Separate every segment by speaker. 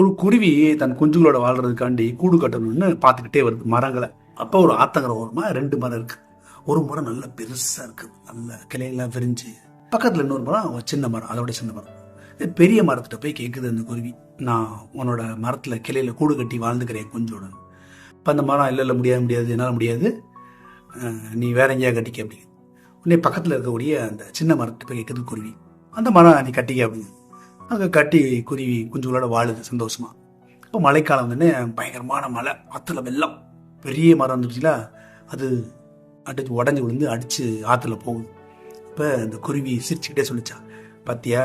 Speaker 1: ஒரு குருவி தன் குஞ்சுகளோட வாழ்றதுக்காண்டி கூடு கட்டணும்னு பார்த்துக்கிட்டே வருது மரங்களை. அப்போ ஒரு ஆத்தங்கர ஓரமாக ரெண்டு மரம் இருக்கு. ஒரு மரம் நல்ல பெருசாக இருக்கு. நல்ல கிளையெல்லாம் விரிஞ்சு. பக்கத்தில் இன்னொரு மரம் சின்ன மரம் அதோட சின்ன மரம். இது பெரிய மரத்திட்ட போய் கேட்குது அந்த குருவி. நான் உன்னோட மரத்தில் கிளையில் கூடு கட்டி வாழ்ந்துக்கிறேன் கொஞ்சோட. இப்போ அந்த மரம் இல்லை இல்லை முடியாது முடியாது என்னால் முடியாது. நீ வேற எங்கேயா கட்டிக்க அப்படி உடனே பக்கத்தில் இருக்கக்கூடிய அந்த சின்ன மரத்தை போய் கேட்குது குருவி. அந்த மரம் நீ கட்டிக்க அப்படின்னு. அங்கே கட்டி குருவி குஞ்சுகளோட வாழுது சந்தோஷமா. இப்போ மழைக்காலம் வந்து பயங்கரமான மழை ஆற்றுல வெள்ளம் பெரிய மரம் இருந்துச்சுல அது அடிச்சு உடஞ்சி விழுந்து அடித்து ஆற்றுல போகுது. இப்போ இந்த குருவி சிரிச்சுக்கிட்டே சொல்லிச்சா பாத்தியா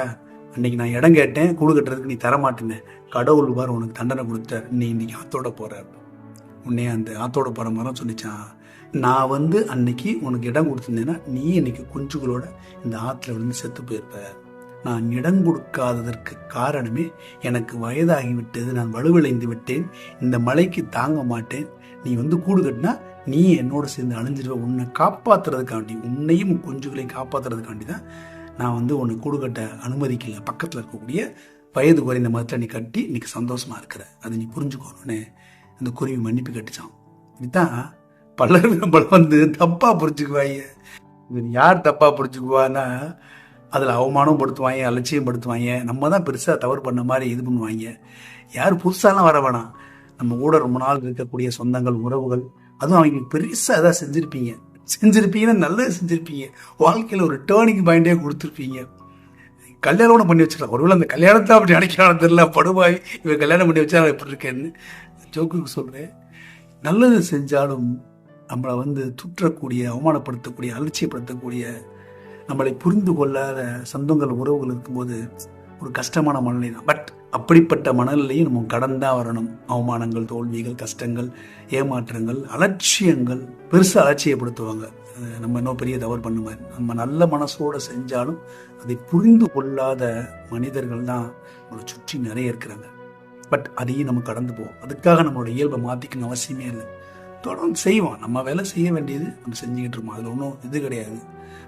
Speaker 1: அன்னைக்கு நான் இடம் கேட்டேன் கூடு கட்டுறதுக்கு நீ தரமாட்டேன்னு. கடவுள் பார் உனக்கு தண்டனை கொடுத்தார் நீ இன்னைக்கு ஆத்தோட போகிற உன்னே அந்த ஆத்தோட போகிற மரம் சொல்லிச்சான் நான் வந்து அன்னைக்கு உனக்கு இடம் கொடுத்துருந்தேன்னா நீ இன்னைக்கு குஞ்சுகளோட இந்த ஆற்றுல விழுந்து செத்து போயிருப்ப. நான் இடம் கொடுக்காததற்கு காரணமே எனக்கு வயதாகி விட்டது நான் வலுவிழைந்து விட்டேன். இந்த மலைக்கு தாங்க மாட்டேன். நீ வந்து கூடு கட்டினா நீ என்னோட சேர்ந்து அழிஞ்சிருவ உன்னை காப்பாத்துறதுக்காண்டி உன்னையும் உன் குஞ்சுகளையும் காப்பாத்துறதுக்காண்டி தான் நான் வந்து உன்னை கூடு கட்ட அனுமதிக்கல. பக்கத்தில் இருக்கக்கூடிய வயது குறைந்த மதத்தில் நீ கட்டி இன்னைக்கு சந்தோஷமா இருக்கிற. அதை நீ புரிஞ்சுக்கணும்னு அந்த குருவி மன்னிப்பு கட்டிச்சான் இதுதான் பலர் நம்மளை வந்து தப்பா புரிஞ்சுக்குவாங்க இவர் யார் தப்பா புரிஞ்சுக்குவான்னா அதில் அவமானம் படுத்துவாங்க அலட்சியம் படுத்துவாங்க நம்ம தான் பெருசாக தவறு பண்ண மாதிரி இது பண்ணுவாங்க. யார் புதுசாலாம் வர வேணாம். நம்ம கூட ரொம்ப நாள் இருக்கக்கூடிய சொந்தங்கள் உறவுகள் அதுவும் அவங்க பெருசாக எதாவது செஞ்சுருப்பீங்க. செஞ்சுருப்பீங்கன்னா நல்லது செஞ்சுருப்பீங்க. வாழ்க்கையில் ஒரு டேர்னிங் பாயிண்டே கொடுத்துருப்பீங்க. கல்யாணம் கூட பண்ணி வச்சுக்கலாம். ஒருவேளை அந்த கல்யாணத்தை அப்படி நினைக்கலாம் தெரியல படுவாய் இவன் கல்யாணம் பண்ணி வச்சா எப்படி இருக்கேன்னு ஜோக்குக்கு சொல்கிறேன் நல்லது செஞ்சாலும் நம்மளை வந்து துற்றக்கூடிய அவமானப்படுத்தக்கூடிய அலட்சியப்படுத்தக்கூடிய நம்மளை புரிந்து கொள்ளாத சொந்தங்கள் உறவுகள் இருக்கும்போது ஒரு கஷ்டமான மனநிலை தான். பட் அப்படிப்பட்ட மனநிலையும் நம்ம கடந்தா வரணும். அவமானங்கள் தோல்விகள் கஷ்டங்கள் ஏமாற்றங்கள் அலட்சியங்கள் பெருசாக அலட்சியப்படுத்துவாங்க. நம்ம இன்னும் பெரிய தவறு பண்ண மாதிரி. நம்ம நல்ல மனசோடு செஞ்சாலும் அதை புரிந்து கொள்ளாத மனிதர்கள் தான் நம்மளை சுற்றி நிறைய இருக்கிறாங்க. பட் அதையும் நம்ம கடந்து போவோம். அதுக்காக நம்மளோட இயல்பை மாற்றிக்கணும் அவசியமே இல்லை. தொடர்ந்து செய்வோம். நம்ம வேலை செய்ய வேண்டியது நம்ம செஞ்சுக்கிட்டு இருக்கோம். அதில் ஒன்றும் இது கிடையாது.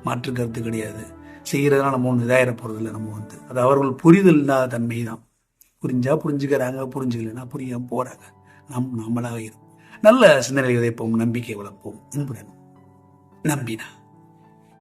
Speaker 1: மாற்று கருத்து கிடையாது. செய்கிறதுனால நம்ம ஒன்று இதாயிர போகிறதில்ல நம்ம வந்து. அது அவர்கள் புரிதல் இல்லாத தன்மை தான் புரிஞ்சா புரிஞ்சுக்கிறாங்க புரிஞ்சுக்கலைன்னா புரிய போகிறாங்க நம் நம்மளாக இருக்கும் நல்ல சிந்தனை விதைப்போம் நம்பிக்கை வளர்ப்போம். அன்புடன் நம்பினா.